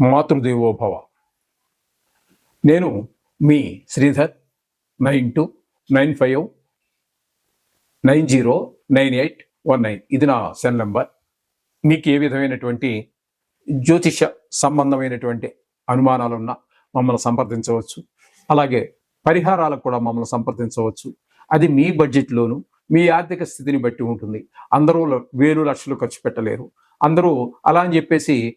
మాతృదేవోభవ. నేను మీ Sridhar nine two nine five nine zero nine eight one nine. ఇది నా cell number. మీకు ఏ విధమైనటువంటి జ్యోతిష సంబంధమైనటువంటి అనుమానాలున్నా మమ్మల్ని సంప్రదించవచ్చు. అలాగే పరిహారాలకు కూడా మమ్మల్ని సంప్రదించవచ్చు. అది మీ బడ్జెట్లోను మీ ఆర్థిక స్థితిని బట్టి ఉంటుంది. అందరూ ల- వేలు లక్షలు ఖర్చు పెట్టలేరు. అందరూ అలా అని చెప్పేసి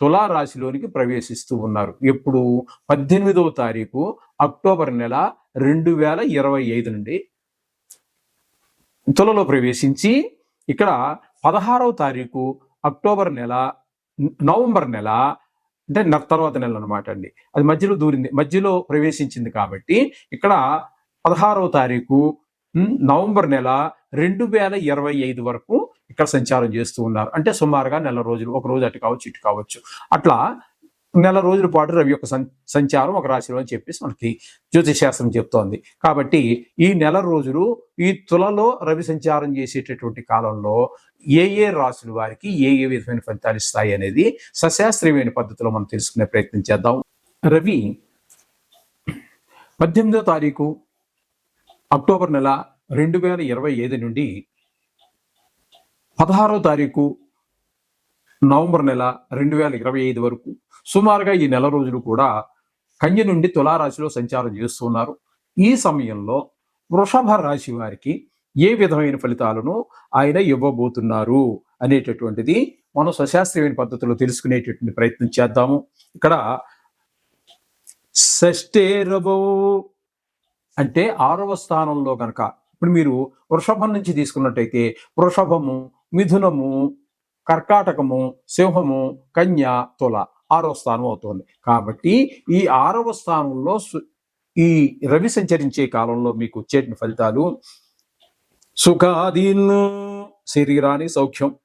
తులారాశిలోనికి ప్రవేశిస్తూ ఉన్నారు. ఎప్పుడు? పద్దెనిమిదవ తారీఖు అక్టోబర్ నెల రెండు వేల ఇరవై ఐదు నుండి. తులలో ప్రవేశించి ఇక్కడ పదహారవ తారీఖు అక్టోబర్ నెల నవంబర్ నెల అంటే తర్వాత నెల అనమాట అండి. అది మధ్యలో దూరింది మధ్యలో ప్రవేశించింది కాబట్టి ఇక్కడ పదహారవ తారీఖు నవంబర్ నెల రెండు వేల ఇరవై ఐదు వరకు ఇక్కడ సంచారం చేస్తూ ఉన్నారు. అంటే సుమారుగా నెల రోజులు ఒక రోజు అటు కావచ్చు ఇటు కావచ్చు. అట్లా నెల రోజుల పాటు రవి యొక్క సం- సంచారం ఒక రాశిలో అని చెప్పేసి మనకి జ్యోతిషశాస్త్రం చెప్తోంది. కాబట్టి ఈ నెల రోజులు ఈ తులలో రవి సంచారం చేసేటటువంటి కాలంలో ఏ ఏ రాశుల వారికి ఏ ఏ విధమైన ఫలితాలు ఇస్తాయి అనేది సశాస్త్రీయమైన పద్ధతిలో మనం తెలుసుకునే ప్రయత్నం చేద్దాం. రవి పద్దెనిమిదో తారీఖు అక్టోబర్ నెల రెండు వేల ఇరవై ఐదు నుండి పదహారో తారీఖు నవంబర్ నెల రెండు వేల ఇరవై ఐదు వరకు సుమారుగా ఈ నెల రోజులు కూడా కన్య నుండి తులారాశిలో సంచారం చేస్తున్నారు. ఈ సమయంలో వృషభ రాశి వారికి ఏ విధమైన ఫలితాలను ఆయన ఇవ్వబోతున్నారు అనేటటువంటిది మనం సశాస్త్రీయమైన పద్ధతిలో తెలుసుకునేటటువంటి ప్రయత్నం చేద్దాము. ఇక్కడ షష్టేరభో అంటే ఆరవ స్థానంలో కనుక ఇప్పుడు మీరు వృషభం నుంచి తీసుకున్నట్టయితే వృషభము మిథునము కర్కాటకము సింహము కన్య తుల ఆరవ స్థానం అవుతుంది. కాబట్టి ఈ ఆరవ స్థానంలో సు- ఈ రవి సంచరించే కాలంలో మీకు వచ్చే ఫలితాలు సుఖాదీన్ శరీరాన్ని సౌఖ్యం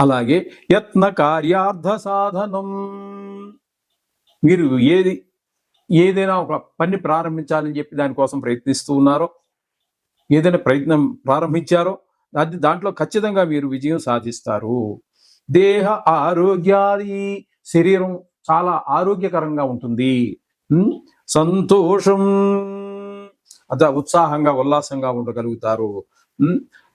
అలాగే యత్న కార్యార్థ సాధనం. మీరు ఏది ఏదైనా ఒక పని ప్రారంభించాలని చెప్పి దానికోసం ప్రయత్నిస్తూ ఉన్నారో ఏదైనా ప్రయత్నం ప్రారంభించారో అది దాంట్లో ఖచ్చితంగా మీరు విజయం సాధిస్తారు. దేహ ఆరోగ్యాది శరీరం చాలా ఆరోగ్యకరంగా ఉంటుంది. సంతోషం. అద ఉత్సాహంగా ఉల్లాసంగా ఉండగలుగుతారు.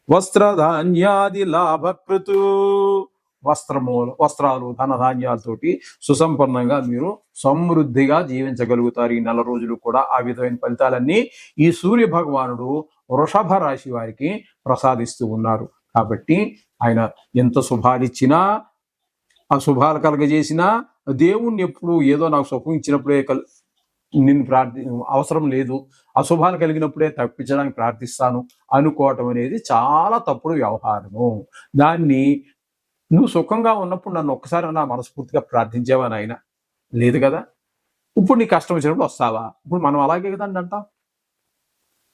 వస్త్రధాన్యాది లాభకృతు. వస్త్రము వస్త్రాలు ధనధాన్యాలతోటి సుసంపన్నంగా మీరు సమృద్ధిగా జీవించగలుగుతారు. ఈ నెల రోజులు కూడా ఆ విధమైన ఫలితాలన్నీ ఈ సూర్య భగవానుడు వృషభ రాశి వారికి ప్రసాదిస్తూ ఉన్నారు. కాబట్టి ఆయన ఎంత శుభాలు ఇచ్చినా ఆ శుభాలు కలగజేసినా దేవుణ్ణి ఎప్పుడు ఏదో నాకు సుఖం ఇచ్చినప్పుడే కల్ నిన్ను ప్రార్థి అవసరం లేదు. అశుభాలు కలిగినప్పుడే తప్పించడానికి ప్రార్థిస్తాను అనుకోవటం అనేది చాలా తప్పుడు వ్యవహారము. దాన్ని నువ్వు సుఖంగా ఉన్నప్పుడు నన్ను ఒక్కసారి నా మనస్ఫూర్తిగా ప్రార్థించావా నాయన లేదు కదా? ఇప్పుడు నీ కష్టం వచ్చినప్పుడు వస్తావా? ఇప్పుడు మనం అలాగే కదండి అంటాం.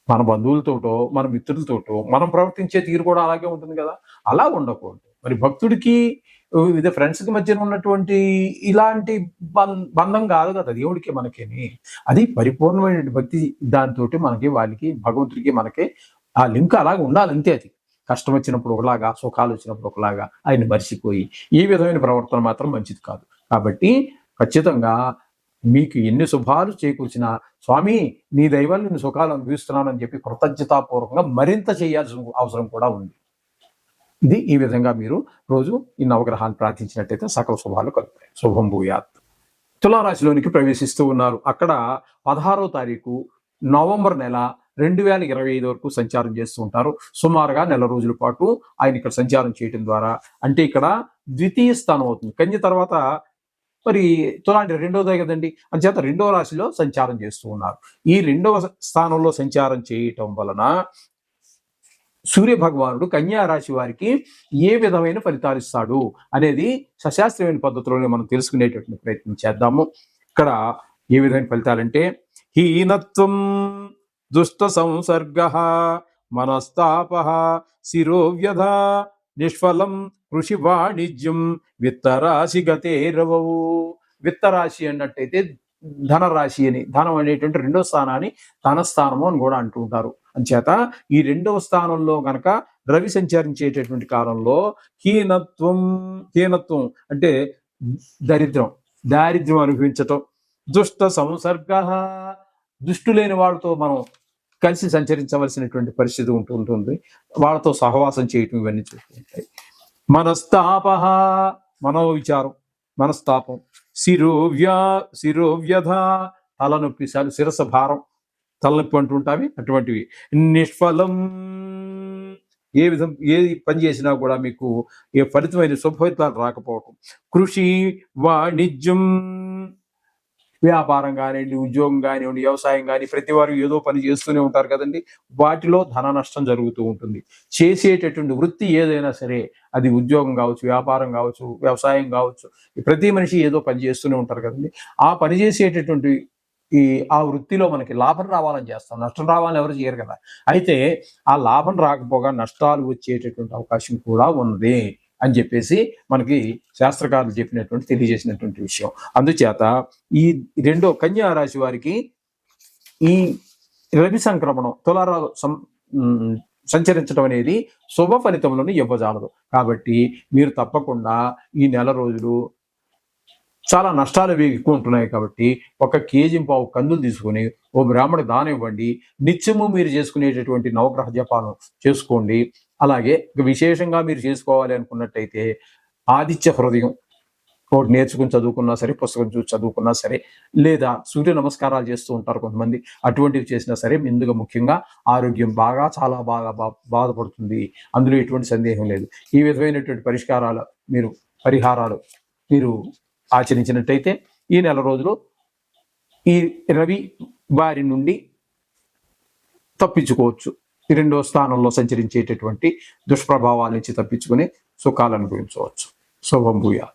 మన బంధువులతోటో మన మిత్రులతోటో మనం ప్రవర్తించే తీరు కూడా అలాగే ఉంటుంది కదా? అలా ఉండకూడదు. మరి భక్తుడికి ఇదే ఫ్రెండ్స్కి ఉన్నటువంటి ఇలాంటి బంధం కాదు కదా దేవుడికి మనకేని. అది పరిపూర్ణమైన భక్తి దాంతో మనకి వాళ్ళకి భగవంతుడికి మనకి ఆ లింక్ అలాగే ఉండాలి అంతే అది. కష్టం వచ్చినప్పుడు ఒకలాగా సుఖాలు వచ్చినప్పుడు ఒకలాగా ఆయన మర్చిపోయి ఈ విధమైన ప్రవర్తన మాత్రం మంచిది కాదు. కాబట్టి ఖచ్చితంగా మీకు ఎన్ని శుభాలు చేకూర్చినా స్వామి నీ దైవాలు నేను సుఖాలు అనుభవిస్తున్నానని చెప్పి కృతజ్ఞతాపూర్వకంగా మరింత చేయాల్సిన అవసరం కూడా ఉంది. ఇది ఈ విధంగా మీరు రోజు ఈ నవగ్రహాన్ని ప్రార్థించినట్టయితే సకల శుభాలు కలుగుతాయి. శుభం భూయాత్. తులారాశిలోనికి ప్రవేశిస్తూ ఉన్నారు. అక్కడ పదహారో తారీఖు నవంబర్ నెల రెండు వేల ఇరవై ఐదు వరకు సంచారం చేస్తూ ఉంటారు. సుమారుగా నెల రోజుల పాటు ఆయన ఇక్కడ సంచారం చేయటం ద్వారా. అంటే ఇక్కడ ద్వితీయ స్థానం అవుతుంది. కన్య తర్వాత మరి తులాంటి రెండోదే కదండి? అంచేత రెండవ రాశిలో సంచారం చేస్తూ ఉన్నారు. ఈ రెండవ స్థానంలో సంచారం చేయటం వలన సూర్య భగవానుడు కన్యా రాశి వారికి ఏ విధమైన ఫలితాలు ఇస్తాడు అనేది సశాస్త్రమైన పద్ధతిలోనే మనం తెలుసుకునేటటువంటి ప్రయత్నం చేద్దాము. ఇక్కడ ఏ విధమైన ఫలితాలంటే హీనత్వం దుష్ట సంసర్గ మనస్తాప శిరోవ్యధ నిష్ఫలం కృషి వాణిజ్యం విత్తరాశి గతేరవౌ. విత్తరాశి అన్నట్టయితే ధనరాశి అని ధనం అనేటువంటి రెండో స్థానాన్ని ధనస్థానము అని కూడా అంటూ ఉంటారు. అంచేత ఈ రెండవ స్థానంలో గనక రవి సంచరించేటటువంటి కాలంలో హీనత్వం హీనత్వం అంటే దరిద్రం దారిద్ర్యం అనుభవించటం దుష్ట సంసర్గ దుష్టులేని వాళ్ళతో మనం కలిసి సంచరించవలసినటువంటి పరిస్థితి ఉంటూ ఉంటుంది. వాళ్ళతో సహవాసం చేయటం ఇవన్నీ చూస్తుంటాయి మనస్తాప మనో విచారం మనస్తాపం. శిరోవ్యా శిరోవ్యధ తలనొప్పి స- శిరస భారం తలనొప్పి అంటుంటావి అటువంటివి. నిష్ఫలం ఏ విధం ఏ పని చేసినా కూడా మీకు ఏ ఫలితమైన శుభఫలితాలు రాకపోవటం. కృషి వాణిజ్యం వ్యాపారం కానివ్వండి ఉద్యోగం కానివ్వండి వ్యవసాయం కానీ ప్రతి వారు ఏదో పని చేస్తూనే ఉంటారు కదండి. వాటిలో ధన నష్టం జరుగుతూ ఉంటుంది. చేసేటటువంటి వృత్తి ఏదైనా సరే అది ఉద్యోగం కావచ్చు వ్యాపారం కావచ్చు వ్యవసాయం కావచ్చు ప్రతి మనిషి ఏదో పని చేస్తూనే ఉంటారు కదండి. ఆ పని చేసేటటువంటి ఈ ఆ వృత్తిలో మనకి లాభం రావాలని చేస్తాం. నష్టం రావాలని ఎవరు చేయరు కదా. అయితే ఆ లాభం రాకపోగా నష్టాలు వచ్చేటటువంటి అవకాశం కూడా ఉంది అని చెప్పేసి మనకి శాస్త్రకారులు చెప్పినటువంటి తెలియజేసినటువంటి విషయం. అందుచేత ఈ రెండో కన్యా రాశి వారికి ఈ రవి సంక్రమణం తులారా సం సంచరించడం అనేది శుభ ఫలితంలోనే ఇవ్వజాలదు. కాబట్టి మీరు తప్పకుండా ఈ నెల రోజులు చాలా నష్టాలు ఇవి ఎక్కువ ఉంటున్నాయి కాబట్టి ఒక కేజీ పావు కందులు తీసుకొని ఓ బ్రాహ్మణ దానం ఇవ్వండి. నిత్యము మీరు చేసుకునేటటువంటి నవగ్రహ జపాలను చేసుకోండి. అలాగే విశేషంగా మీరు చేసుకోవాలి అనుకున్నట్టయితే ఆదిత్య హృదయం ఒకటి నేర్చుకుని చదువుకున్నా సరే పుస్తకం చూసి చదువుకున్నా సరే లేదా సూర్య నమస్కారాలు చేస్తూ ఉంటారు కొంతమంది అటువంటివి చేసినా సరే ముందుగా ముఖ్యంగా ఆరోగ్యం బాగా చాలా బాగా బా బాధపడుతుంది. అందులో ఎటువంటి సందేహం లేదు. ఈ విధమైనటువంటి పరిష్కారాలు మీరు పరిహారాలు మీరు ఆచరించినట్టయితే ఈ నెల రోజులు ఈ రవి వారి నుండి తప్పించుకోవచ్చు. రెండో స్థానంలో సంచరించేటటువంటి దుష్ప్రభావాల నుంచి తప్పించుకుని సుఖాలు అనుభవించవచ్చు. శుభంభూయా